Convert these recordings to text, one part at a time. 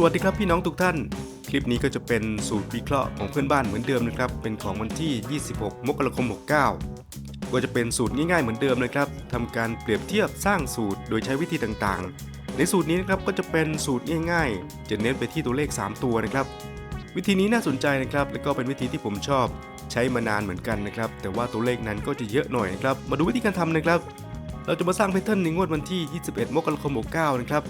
สวัสดีครับพี่น้องทุกท่าน คลิปนี้ก็จะเป็นสูตรวิเคราะห์ของเพื่อนบ้านเหมือนเดิมนะครับ เป็นของวันที่ 26 มกราคม 69 ก็จะเป็นสูตรง่ายๆเหมือนเดิมนะครับทำการเปรียบเทียบสร้างสูตรโดยใช้วิธีต่างๆ ในสูตรนี้นะครับก็จะเป็นสูตรง่ายๆ จะเน้นไปที่ตัวเลข 3 ตัวนะครับ วิธีนี้น่าสนใจนะครับ และก็เป็นวิธีที่ผมชอบ ใช้มานานเหมือนกันนะครับ แต่ว่าตัวเลขนั้นก็จะเยอะหน่อยนะครับ มาดูวิธีการทำนะครับ เราจะมาสร้างแพทเทิร์นในงวดวันที่ 21 มกราคม 69 นะครับ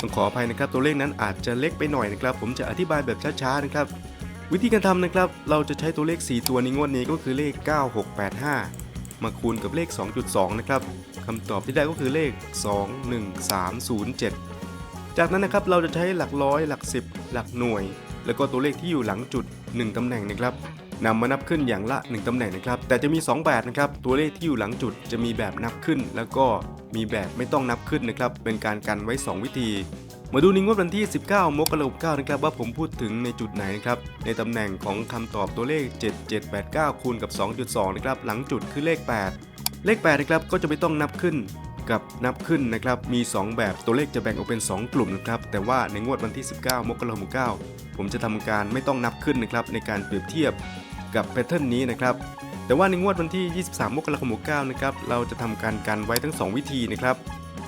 ต้องขออภัยนะครับตัวเลขนั้นอาจจะเล็กไปหน่อยนะครับ ผมจะอธิบายแบบช้าๆนะครับ วิธีการทำนะครับ เราจะใช้ตัวเลข 4 ตัวในงวดนี้ก็คือเลข 9685 มาคูณกับเลข 2.2 นะครับคำตอบที่ได้ก็คือเลข 21307 จากนั้นนะครับเราจะใช้หลักร้อยหลัก 10 หลักหน่วย แล้วก็ตัวเลขที่อยู่หลังจุด 1ตำแหน่งนะครับ นำมานับขึ้นอย่างละ 1ตำแหน่งนะครับ แต่จะมี 2 แบบนะครับ ตัวเลขที่อยู่หลังจุดจะมีแบบนับขึ้น แล้วก็มีแบบไม่ต้องนับขึ้นนะครับ เป็นการกันไว้ 2 วิธี มาดูในงวดวันที่ 19 มกราคม9นะครับว่าผมพูดถึงในจุดไหนนะครับ ในตำแหน่งของคำตอบตัวเลข 7789 คูณกับ 2.2 นะครับ หลังจุดคือเลข 8 เลข8นะครับ ก็จะไม่ต้องนับขึ้นกับนับขึ้นนะครับ มี 2 แบบตัวเลขจะแบ่งออกเป็น 2 กลุ่มนะครับ แต่ว่าในงวดวันที่ 19 มกราคม 9 ผมจะทำการไม่ต้องนับขึ้นนะครับในการเปรียบเทียบ กับแพทเทิร์นนี้นะครับ แต่ว่าในงวดวันที่ 23 มกราคม9นะครับ เราจะทำการกันไว้ทั้ง 2 วิธีนะครับ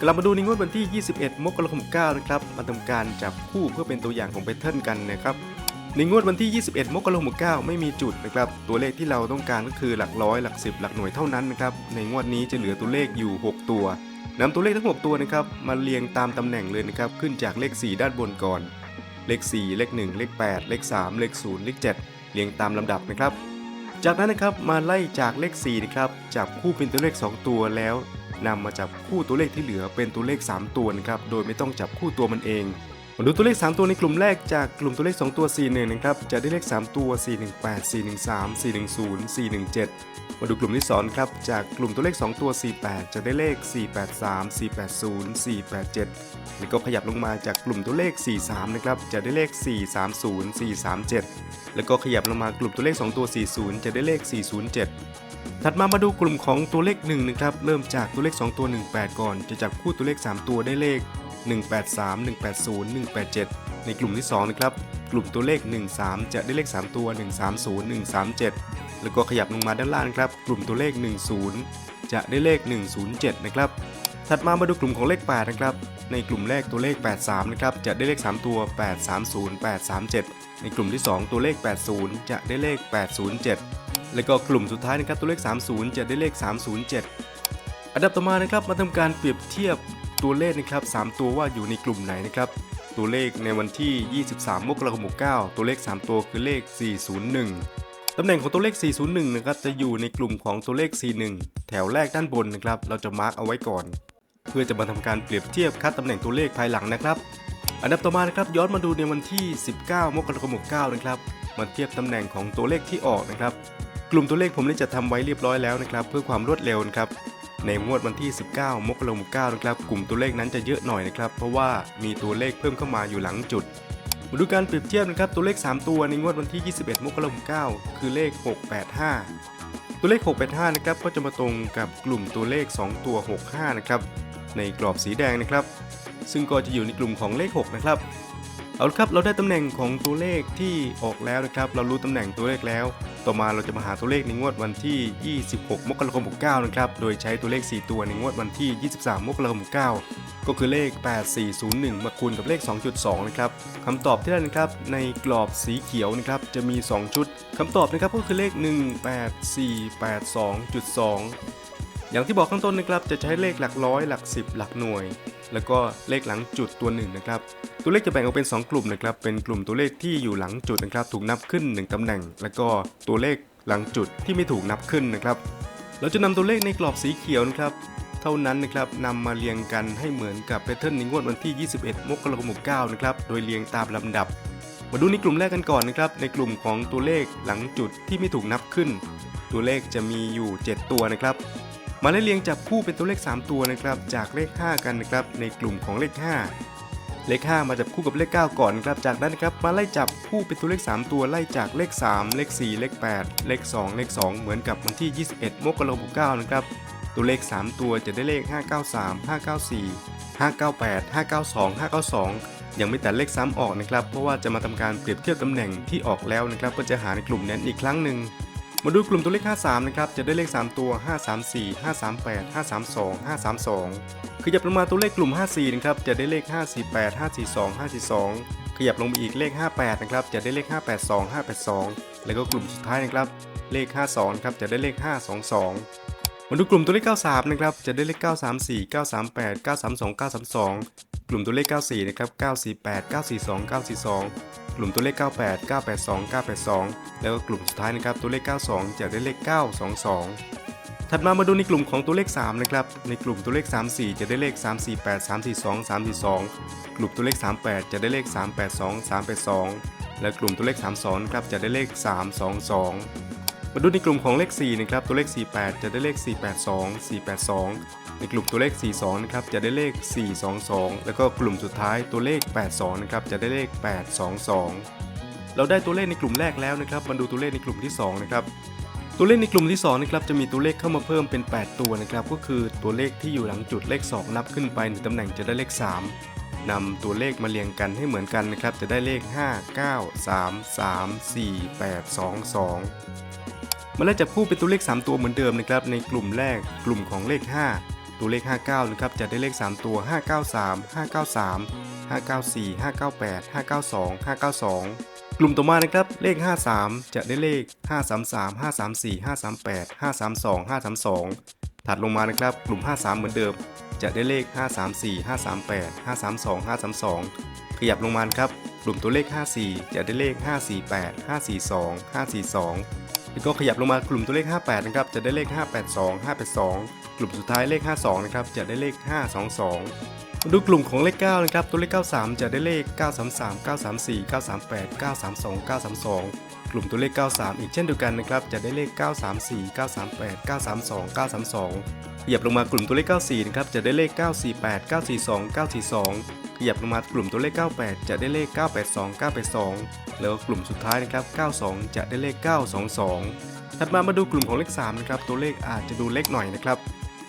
กลับมาดูในงวดวันที่ 21 มกราคม9นะครับ มาทำการจับคู่เพื่อเป็นตัวอย่างของแพทเทิร์นกันนะครับ ในงวดวันที่ 21 มกราคม9ไม่มีจุดนะครับ ตัวเลขที่เราต้องการก็คือหลักร้อย หลัก10หลักหน่วยเท่านั้นนะครับ ในงวดนี้จะเหลือตัวเลขอยู่ 6 ตัวนำตัวเลขทั้ง 6 ตัวนะครับมาเรียงตามตำแหน่งเลยนะครับ ขึ้นจากเลข 4 ด้านบนก่อน เลข 4 เลข 1 เลข 8 เลข 3 เลข 0 เลข 7 เรียงตามลำดับนะครับ จากนั้นนะครับมาไล่จากเลข4นะครับจับคู่เป็นตัวเลข 2 ตัวแล้วนำมาจับคู่ตัวเลขที่เหลือเป็นตัวเลข 3 ตัวนะครับโดยไม่ต้องจับคู่ตัวมันเองมาดูตัวเลข 3 ตัวในกลุ่มแรกจากกลุ่มตัวเลข 2 ตัว 4 1 นะครับ จะได้เลข 3 ตัว 418 413 410 417 มาดูกลุ่มที่2ครับ จากกลุ่มตัวเลข 2 ตัว 48 จะได้เลข 483 480 487 แล้วก็ขยับลงมาจากกลุ่มตัวเลข 43 นะครับ จะได้เลข 430 437 แล้วก็ขยับลงมากลุ่มตัวเลข 2 ตัว 40 จะได้เลข 407 ถัดมามาดูกลุ่มของตัวเลข1นะครับ เริ่มจากตัวเลข 2 ตัว 18 ก่อน จะจับคู่ตัวเลข 3 ตัวได้เลข 183 180 187 ในกลุ่มที่2นะครับ กลุ่มตัวเลข 13 จะได้เลข 3 ตัว 130 137 แล้วก็ขยับลงมาด้านล่างครับ กลุ่มตัวเลข 10 จะได้เลข 107 นะครับ ถัดมามาดูกลุ่มของเลข 8 นะครับ ในกลุ่มแรกตัวเลข 83 นะครับ จะได้เลข 3 ตัว 830 837 ในกลุ่มที่ 2 ตัวเลข 80 จะได้เลข 807 แล้วก็กลุ่มสุดท้ายนะครับตัวเลข 30 จะได้เลข 307 อันดับต่อมานะครับมาทำการเปรียบเทียบตัวเลขนะครับ3ตัวว่าอยู่ในกลุ่มไหนนะครับตัวเลขในวันที่ 23 มกราคม 69 ตัวเลข 3 ตัวคือเลข 401 ตำแหน่งของตัวเลข 401 นะครับจะอยู่ในกลุ่มของตัวเลข 41 แถวแรกด้านบนนะครับ เราจะมาร์กเอาไว้ก่อน เพื่อจะมาทำการเปรียบเทียบคัดตำแหน่งตัวเลขภายหลังนะครับ อันดับต่อมานะครับย้อนมาดูในวันที่ 19 มกราคม 69 นะครับมาเทียบตำแหน่งของตัวเลขที่ออกนะครับ กลุ่มตัวเลขผมได้จัดทำไว้เรียบร้อยแล้วนะครับ เพื่อความรวดเร็วนะครับในงวดวันที่ 19 มกราคม 69 นะครับ กลุ่มตัวเลขนั้นจะเยอะหน่อยนะครับ เพราะว่ามีตัวเลขเพิ่มเข้ามาอยู่หลังจุด มาดูการเปรียบเทียบนะครับตัวเลข 3 ตัวในงวดวันที่ 21 มกราคม 9 คือเลข 685 ตัวเลข 685 นะครับก็จะมาตรงกับกลุ่มตัวเลข 2 ตัว 65 นะครับในกรอบสีแดงนะครับ ซึ่งก็จะอยู่ในกลุ่มของเลข 6 นะครับ เอาละครับเราได้ตำแหน่งของตัวเลขที่ออกแล้วนะครับ เรารู้ตำแหน่งตัวเลขแล้ว ต่อมาเราจะมาหาตัวเลขในงวดวันที่ 26 มกราคม 69 นะครับ โดยใช้ตัวเลข 4 ตัวในงวดวันที่ 23 มกราคม 69 ก็คือเลข 8401 มาคูณกับเลข 2.2 นะครับคำตอบที่ได้นะครับในกรอบสีเขียวนะครับจะมี 2 ชุดคำตอบนะครับก็คือเลข 18482.2 อย่างที่บอกข้างต้นนะครับจะใช้เลขหลักร้อยหลัก 10 หลักหน่วย แล้วก็เลขหลังจุดตัวหนึ่งนะครับตัวเลขจะแบ่งออกเป็น 2 กลุ่มนะครับเป็นกลุ่มตัวเลขที่อยู่หลังจุดนะครับถูกนับขึ้น 1 ตำแหน่ง แล้วก็ตัวเลขหลังจุดที่ไม่ถูกนับขึ้นนะครับเราจะนำตัวเลขในกรอบสีเขียวนะครับเท่านั้นนะครับนำมาเรียงกันให้เหมือนกับแพทเทิร์นในงวดวันที่ 21 มกราคม69นะครับโดยเรียงตามลำดับ มาดูในกลุ่มแรกกันก่อนนะครับในกลุ่มของตัวเลขหลังจุดที่ไม่ถูกนับขึ้น ตัวเลขจะมีอยู่ 7 ตัวนะครับ มาไล่เรียงจับคู่เป็นตัวเลข 3 ตัวนะครับจากเลข 5 กันนะครับในกลุ่มของเลข 5 เลข 5 มาจับคู่กับเลข 9 ก่อนนะครับจากนั้นครับมาไล่จับคู่เป็นตัวเลข 3 ตัวไล่จากเลข 3 เลข 4 เลข 8 เลข 2 เลข 2 เหมือนกับวันที่ 21 มกราคม69นะครับตัวเลข 3 ตัวจะได้เลข 593 594 598 592 592 ยังไม่ตัดเลขซ้ำออกนะครับเพราะว่าจะมาทำการเปรียบเทียบตำแหน่งที่ออกแล้วนะครับก็จะหาในกลุ่มนั้นอีกครั้งหนึ่ง มาดูกลุ่มตัวเลข 53 นะครับ จะได้เลข 3 ตัว 534 538 532 532 ขยับลงมาตัวเลขกลุ่ม 54 นะครับ จะได้เลข 548 542 542 ขยับลงมาอีกเลข 58 นะครับ จะได้เลข 582 582 แล้วก็กลุ่มสุดท้ายนะครับ เลข 52 ครับ จะได้เลข 522 มาดูกลุ่มตัวเลข 93 นะครับ จะได้เลข 934 938 932 932 กลุ่มตัวเลข 94 นะครับ 948 942 942 กลุ่มตัวเลข 98 982 982 แล้วก็กลุ่มสุดท้ายนะครับตัวเลข 92 จะได้เลข 922 ถัดมามาดูในกลุ่มของตัวเลข 3 นะครับ ในกลุ่มตัวเลข 34 จะได้เลข 348 342 342 กลุ่มตัวเลข 38 จะได้เลข 382 382 และกลุ่มตัวเลข 32นะครับจะได้เลข 322 มาดูในกลุ่มของเลข 4 นะครับ ตัวเลข 48 จะได้เลข 482 482 ในกลุ่มตัวเลข 42 นะครับ จะได้เลข 422 แล้วก็กลุ่มสุดท้ายตัวเลข 82 นะครับ จะได้เลข 822 เราได้ตัวเลขในกลุ่มแรกแล้วนะครับ มาดูตัวเลขในกลุ่มที่ 2 นะครับ ตัวเลขในกลุ่มที่2นะครับ จะมีตัวเลขเข้ามาเพิ่มเป็น 8 ตัวนะครับ ก็คือตัวเลขที่อยู่หลังจุดเลข 2 นับขึ้นไปหนึ่งตำแหน่งจะได้เลข 3นำตัวเลขมาเรียงกันให้เหมือนกันนะครับ จะได้เลข 5 9 3 3 4 8 2 2 มาแล้วจับคู่เป็นตัวเลข 3 ตัวเหมือนเดิมนะครับ ในกลุ่มแรกกลุ่มของเลข 5 ตัวเลข 59 นะครับ จะได้เลข 3 ตัว 593 593 594 598 592 592 กลุ่มต่อมานะครับ เลข 53 จะได้เลข 533 534 538 532 532 ถัดลงมานะครับ กลุ่ม 53 เหมือนเดิม จะได้เลข 534 538 532 532 ขยับลงมาครับ กลุ่มตัวเลข 54 จะได้เลข 548 542 542 แล้วก็ขยับลงมากลุ่มตัวเลข 58 นะครับ จะได้เลข 582 582 กลุ่มสุดท้ายเลข 52 นะครับ จะได้เลข 522 ดูกลุ่มของเลข 9 นะครับ ตัวเลข 93 จะได้เลข 933 934 938 932 932 กลุ่มตัวเลข 93 อีกเช่นเดียวกันนะครับ จะได้เลข 934 938 932 932 ขยับลงมากลุ่มตัวเลข 94 นะครับ จะได้เลข 948 942 942 ขยับลงมากลุ่มตัวเลข 98 จะได้เลข 982 982 แล้วกลุ่มสุดท้ายนะครับ 92 จะได้เลข 922 ถัดมามาดูกลุ่มของเลข 3 นะครับ ตัวเลขอาจจะดูเล็กหน่อยนะครับ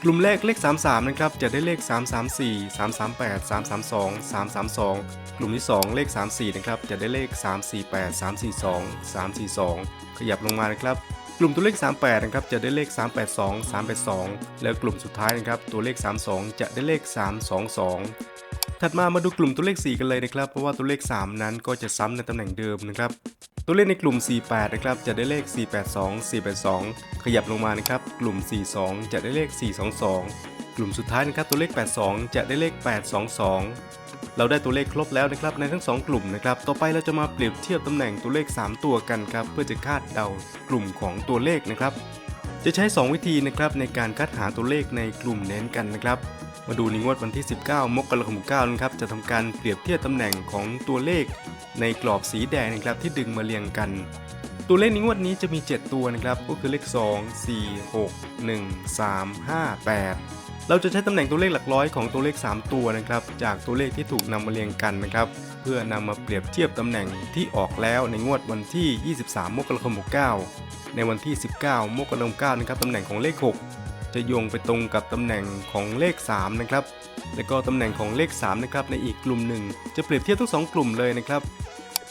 กลุ่มแรกเลข 33 นะครับ จะได้เลข 334 338 332 332 กลุ่มที่ 2 เลข 34 นะครับ จะได้เลข 348 342 342 ขยับลงมานะครับกลุ่มตัวเลข 38 นะครับ จะได้เลข 382 382 แล้วกลุ่มสุดท้ายนะครับ ตัวเลข 32 จะได้เลข 322 ถัดมามาดูกลุ่มตัวเลข 4 กันเลยนะครับ เพราะว่าตัวเลข 3 นั้นก็จะซ้ำในตำแหน่งเดิมนะครับ ตัวเลขในกลุ่ม 48 นะครับ จะได้เลข 482 482 ขยับลงมานะครับ กลุ่ม 42 จะได้เลข 422 กลุ่มสุดท้ายนะครับ ตัวเลข 82 จะได้เลข 822 เราได้ตัวเลขครบแล้วนะครับ ในทั้ง 2 กลุ่มนะครับ ต่อไปเราจะมาเปรียบเทียบตำแหน่งตัวเลข 3 ตัวกันครับ เพื่อจะคาดเดากลุ่มของตัวเลขนะครับ จะใช้ 2 วิธีนะครับในการคัดหาตัวเลขในกลุ่มเน้นกันนะครับ มาดูในงวดวันที่ 19 มกราคม9นะครับ จะทำการเปรียบเทียบตำแหน่งของตัวเลขในกรอบสีแดงนะครับที่ดึงมาเรียงกัน ตัวเลขในงวดนี้จะมี 7 ตัวนะครับ ก็คือเลข 2 4 6 1 3 5 8 เราจะใช้ตำแหน่งตัวเลขหลักร้อยของตัวเลข 3 ตัวนะครับ จากตัวเลขที่ถูกนำมาเรียงกันนะครับ เพื่อนำมาเปรียบเทียบตำแหน่งที่ออกแล้วในงวดวันที่ 23 มกราคม 69 ในวันที่ 19 มกราคม 9 นะครับตำแหน่งของเลข 6 จะโยงไปตรงกับตำแหน่งของเลข 3 นะครับ และก็ตำแหน่งของเลข 3 นะครับ ในอีกกลุ่มหนึ่ง จะเปรียบเทียบทั้ง 2 กลุ่มเลยนะครับ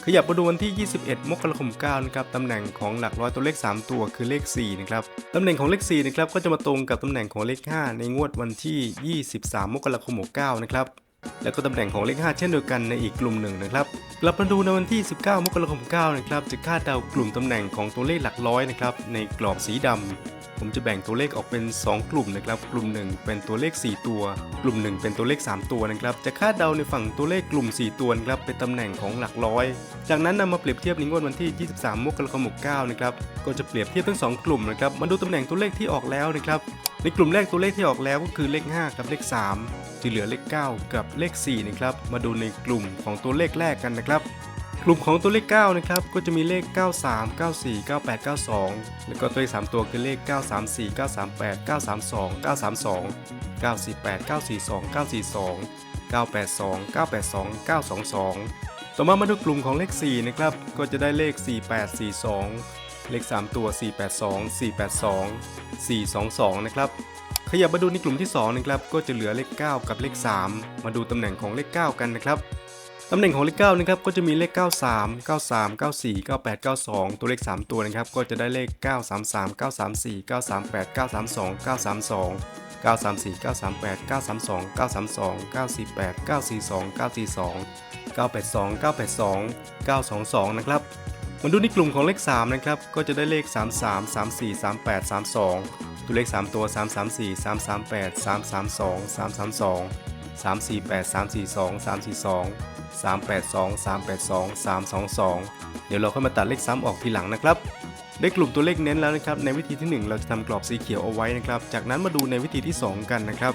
ขยับมาดูวันที่ 21 มกราคม 9 นะครับ ตำแหน่งของหลักร้อยตัวเลข 3 ตัวคือเลข 4 นะครับ ตำแหน่งของเลข 4 นะครับ ก็จะมาตรงกับตำแหน่งของเลข 5 ในงวดวันที่ 23 มกราคม9นะครับ แล้วก็ตำแหน่งของเลข 5 เช่นเดียวกันในอีกกลุ่มหนึ่งนะครับกลับมาดูในวันที่ 19 มกราคม9นะครับจะคาดเดากลุ่มตำแหน่งของตัวเลขหลักร้อยนะครับในกรอบสีดำผมจะแบ่งตัวเลขออกเป็น 2 กลุ่มนะครับกลุ่ม 1 เป็นตัวเลข 4 ตัว กลุ่ม 1 เป็นตัวเลข 3 ตัวนะครับจะคาดเดาในฝั่งตัวเลขกลุ่ม 4 ตัวนะครับเป็นตำแหน่งของหลักร้อย จากนั้นนำมาเปรียบเทียบในงวดวันที่ 23 มกราคม9นะครับก็จะเปรียบเทียบทั้ง 2 กลุ่มนะครับมาดูตำแหน่งตัวเลขที่ออกแล้วนะครับในกลุ่มแรกตัวเลขที่ออกแล้วก็คือเลข 5 กับเลข 3 ที่เหลือเลข 9 กับเลข4นะครับมาดูในกลุ่มของตัวเลขแรกกันนะครับกลุ่มของตัวเลข9นะครับก็จะมีเลข 93 94 98 92 แล้วก็ตัวเลข 3 ตัวคือเลข 934 938 932 932 948 942 942 982 982 922 ต่อมามาดูกลุ่มของเลข4นะครับก็จะได้เลข 4842 เลข 3 ตัว 482 482 422 นะครับ ขยับมาดูในกลุ่มที่2นะครับก็จะเหลือเลข 9 กับเลข 3 มาดูตำแหน่งของเลข 9 กันนะครับตำแหน่งของเลข9นะครับก็จะมีเลข 93 93 94 98 92 ตัวเลข 3 ตัวนะครับก็จะได้เลข 933 934 938 932 932 934 938 932 932 948 942 942 982 982 922 นะครับมาดูในกลุ่มของเลข 3 นะครับก็จะได้เลข 33 34 38 32 ตัวเลข 3 ตัว 334 338 332 332 348 342 342 382 382 322 เดี๋ยวเราค่อยมาตัดเลขซ้ำออกทีหลังนะครับ ได้กลุ่มตัวเลขเน้นแล้วนะครับ ในวิธีที่ 1 เราจะทำกรอบสีเขียวเอาไว้นะครับ จากนั้นมาดูในวิธีที่ 2 กันนะครับ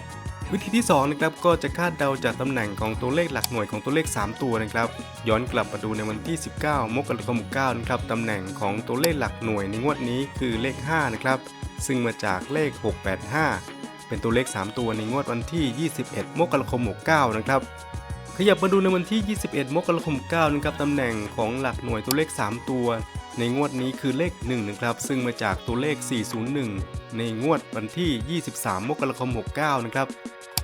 วิธีที่2นะครับก็จะคาดเดาจากตำแหน่งของตัวเลขหลักหน่วยของตัวเลข 3 ตัวนะครับ ย้อนกลับมาดูในวันที่ 19 มกราคม9นะครับตำแหน่งของตัวเลขหลักหน่วยในงวดนี้คือเลข 5 นะครับ ซึ่งมาจากเลข 685 เป็นตัวเลข 3 ตัวในงวดวันที่ 21 มกราคม 69 นะครับ ขยับมาดูในวันที่ 21 มกราคม 9 นะครับตำแหน่งของหลักหน่วยตัวเลข 3 ตัว ในงวดนี้คือเลข 1 นะครับ ซึ่งมาจากตัวเลข 401 ในงวดวันที่ 23 มกราคม 69 นะครับ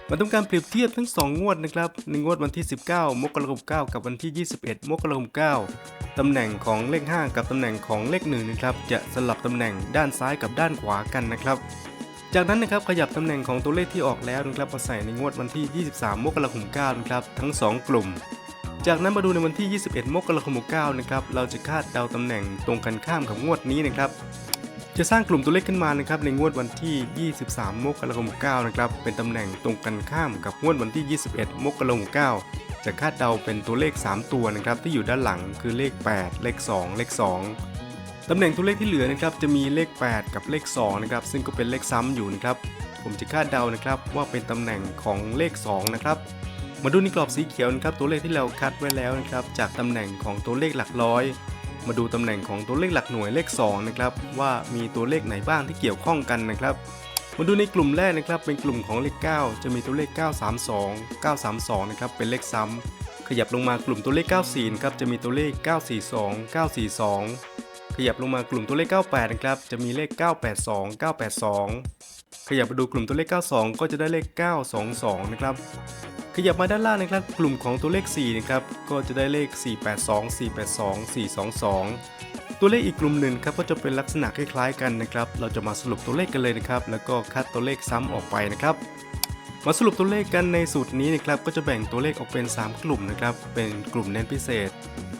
มาทำการเปรียบเทียบทั้ง 2 งวดนะครับในงวดวันที่ 19 มกราคม 9 กับวันที่ 21 มกราคม 9 ตำแหน่งของเลข 5 กับตำแหน่งของเลข1นะครับจะสลับตำแหน่งด้านซ้ายกับด้านขวากันนะครับ จากนั้นนะครับขยับตำแหน่งของตัวเลขที่ออกแล้วนะครับมาใส่ในงวดวันที่ 23 มกราคม 9 นะครับทั้ง 2 กลุ่มจากนั้นมาดูในวันที่ 21 มกราคม9นะครับ เราจะคาดเดาตำแหน่งตรงกันข้ามกับงวดนี้นะครับ จะสร้างกลุ่มตัวเลขขึ้นมานะครับในงวดวันที่ 23 มกราคม9นะครับเป็นตำแหน่งตรงกันข้ามกับงวดวันที่ 21 มกราคม9จะคาดเดาเป็นตัวเลข 3 ตัวนะครับที่อยู่ด้านหลังคือเลข 8 เลข 2 เลข 2 ตำแหน่งตัวเลขที่เหลือนะครับจะมีเลข 8 กับเลข2นะครับซึ่งก็เป็นเลขซ้ำอยู่นะครับผมจะคาดเดานะครับว่าเป็นตำแหน่งของเลข 2 นะครับมาดูในกรอบสีเขียวนะครับตัวเลขที่เราคัดไว้แล้วนะครับจากตำแหน่งของตัวเลขหลักร้อย มาดูตำแหน่งของตัวเลขหลักหน่วยเลข2นะครับว่ามีตัวเลขไหนบ้างที่เกี่ยวข้องกันนะครับมาดูในกลุ่มแรกนะครับเป็นกลุ่มของเลข 9 จะมีตัวเลข 932 932 นะครับเป็นเลขซ้ำขยับลงมากลุ่มตัวเลข 94นะครับจะมีตัวเลข 942 942 ขยับลงมากลุ่มตัวเลข 98 นะครับจะมีเลข 982 982 ขยับมาดูกลุ่มตัวเลข 92 ก็จะได้เลข 922 นะครับ ขยับมาด้านล่างนะครับกลุ่มของตัวเลข4นะครับก็จะได้เลข 482 482 422 ตัวเลขอีกกลุ่มหนึ่งครับก็จะเป็นลักษณะคล้ายๆกันนะครับเราจะมาสรุปตัวเลขกันเลยนะครับแล้วก็คัดตัวเลขซ้ำออกไปนะครับ มาสรุปตัวเลขกันในสูตรนี้นะครับก็จะแบ่งตัวเลขออกเป็น 3 กลุ่มนะครับเป็นกลุ่มเน้นพิเศษ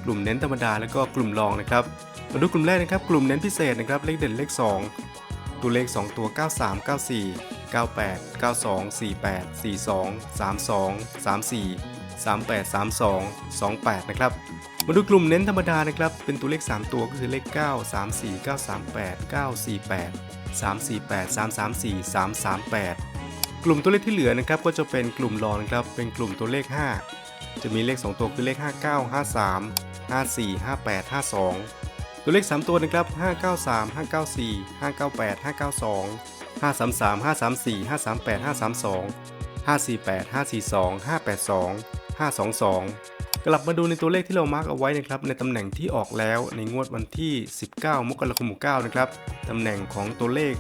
กลุ่มเน้นธรรมดาแล้วก็กลุ่มรองนะครับมาดูกลุ่มแรกนะครับกลุ่มเน้นพิเศษนะครับเลขเด่นเลข 2 ตัวเลข 2 ตัว 93 94 98 92 48 42 32 34 38 32 28 นะครับ มาดูกลุ่มเน้นธรรมดานะครับ เป็นตัวเลข 3 ตัวก็คือเลข 9 34 938 948 348 334 338 กลุ่มตัวเลขที่เหลือนะครับก็จะเป็นกลุ่มรองนครับ เป็นกลุ่มตัวเลข 5 จะมีเลข 2 ตัวคือเลข 59 53 54 58 52 ตัวเลข 3 ตัวนะครับ 593 594 598 592 533 534 538 532 548 542 582 522 กลับมาดูในตัวเลขที่เรามาร์กเอาไว้นะครับในตำแหน่งที่ออกแล้วในงวดวันที่ 19 มกราคม9นะครับตำแหน่งของตัวเลข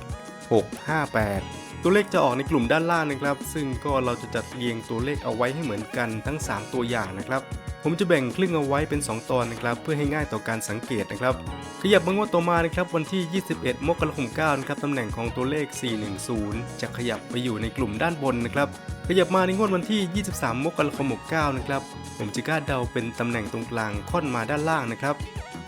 658ตัวเลขจะออกในกลุ่มด้านล่างนะครับ ซึ่งก็เราจะจัดเรียงตัวเลขเอาไว้ให้เหมือนกันทั้ง 3 ตัวอย่างนะครับ ผมจะแบ่งครึ่งเอาไว้เป็น 2 ตอนนะครับเพื่อให้ง่ายต่อการสังเกตนะครับ ขยับมางวดต่อมานะครับวันที่ 21 มกราคม9นะครับตำแหน่งของตัวเลข 410 จะขยับไปอยู่ในกลุ่มด้านบนนะครับขยับมาในงวดวันที่ 23 มกราคม69นะครับผมจะคาดเดาเป็นตำแหน่งตรงกลางค่อนมาด้านล่างนะครับ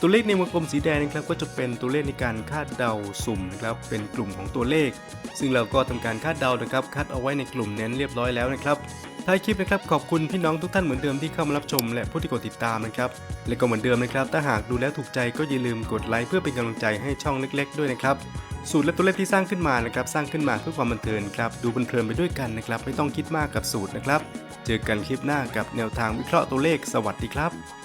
ตัวเลขในวงกลมสีแดงนะครับก็จะเป็นตัวเลขในการคาดเดาสุ่มนะครับเป็นกลุ่มของตัวเลข ซึ่งเราก็ทำการคาดเดานะครับคัดเอาไว้ในกลุ่มเน้นเรียบร้อยแล้วนะครับ ท้ายคลิปนะครับขอบคุณพี่น้องทุกท่านเหมือนเดิมที่เข้ามารับชม และผู้ที่กดติดตามนะครับ และก็เหมือนเดิมนะครับ ถ้าหากดูแล้วถูกใจก็อย่าลืมกดไลค์เพื่อเป็นกำลังใจให้ช่องเล็ก ๆ ด้วยนะครับสูตรและตัวเลขที่สร้างขึ้นมานะครับสร้างขึ้นมาเพื่อความบันเทิงครับดูเพลินไปด้วยกันนะครับไม่ต้องคิดมากกับสูตรนะครับ เจอกันคลิปหน้ากับแนวทางวิเคราะห์ตัวเลขสวัสดีครับ